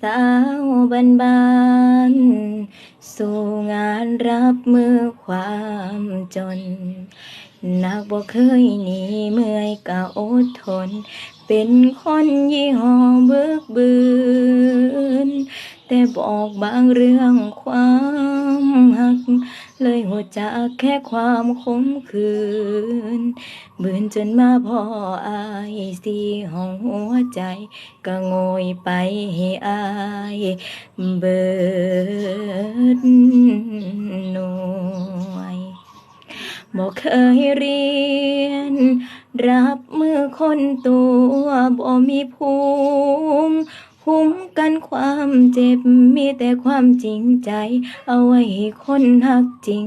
สาวบ้านบานสู่งานรับมือความจนนักบ่เคยหนีเมื่อยก็อดทน เป็นคนยี่ห้อเบิกบืน แต่บอกบางเรื่องความหัก เลยหัวใจกแค่ความคมคืนเบืนจนมาพออายสีห้องหัวใจ ก็โงยไปให้อายเบิดหน่วยบอกเคยเรียน รับมือคนตัวบ่มีภูมิ คุ้มกันความเจ็บมีแต่ความจริงใจ เอาไว้ให้คนหักจริง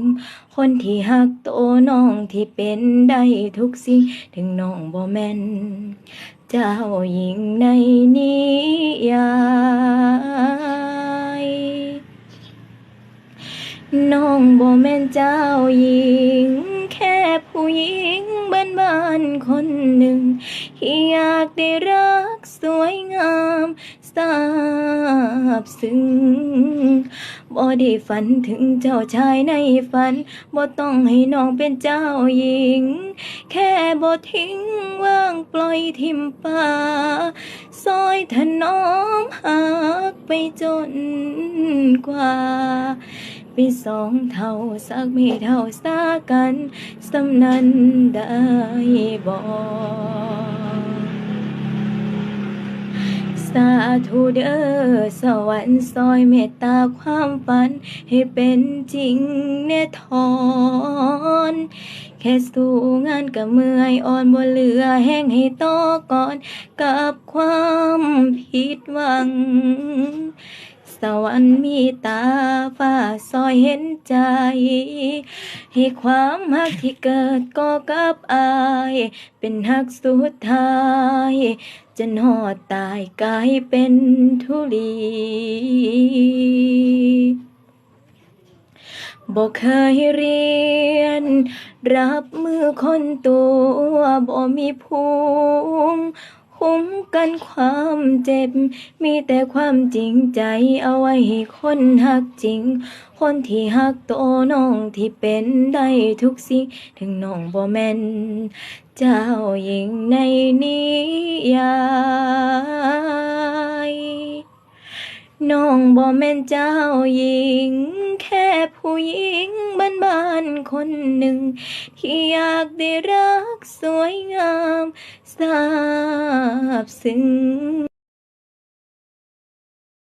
คนที่หักโตน้องที่เป็นได้ทุกสิ่งถึงน้องบ่แม่น เจ้าหญิงในนิยายน้องบ่แม่นเจ้าหญิง แค่ผู้หญิงบ้านบ้านๆคนหนึ่งที่อยากได้รักสวยงาม สาบซึ้งบ่ได้ฝันถึงเจ้าชายในฝันบ่ต้องให้น้องเป็นเจ้าหญิง แค่บ่ทิ้งว่างปล่อยทิมป่าซอยถนอมหักไปจนกว่าเป็นสองเท่าสักไม่เท่าสากันสำนันได้บอก สาธุเด้อสวรรค์ซอยเมตตาความฝัน ให้เป็นจริงแน่ทอนแค่สู้งานกับเมื่อยอ่อนบ่เหลือแห้งให้ต่อก่อน กับความผิดหวัง สวรรค์มีตาฟ้าซอยเห็นใจ ให้ความหักที่เกิดก็กับอาย เป็นหักสุดท้ายจนหอดตายกลายเป็นทุลีบอกเคยเรียน รับมือคนตัวบ่มีภูมิ คุ้มกันความเจ็บ มีแต่ความจริงใจเอาไว้ให้คนหักจริง คนที่หักตัวน้องที่เป็นได้ทุกสิ่งถึงน้องบ่แม่น เจ้าหญิงในนิยายน้องบ่แม่นเจ้าหญิง แค่ผู้หญิงบ้านๆคนหนึ่ง ที่อยากได้รักสวยงามสา บซึ้ง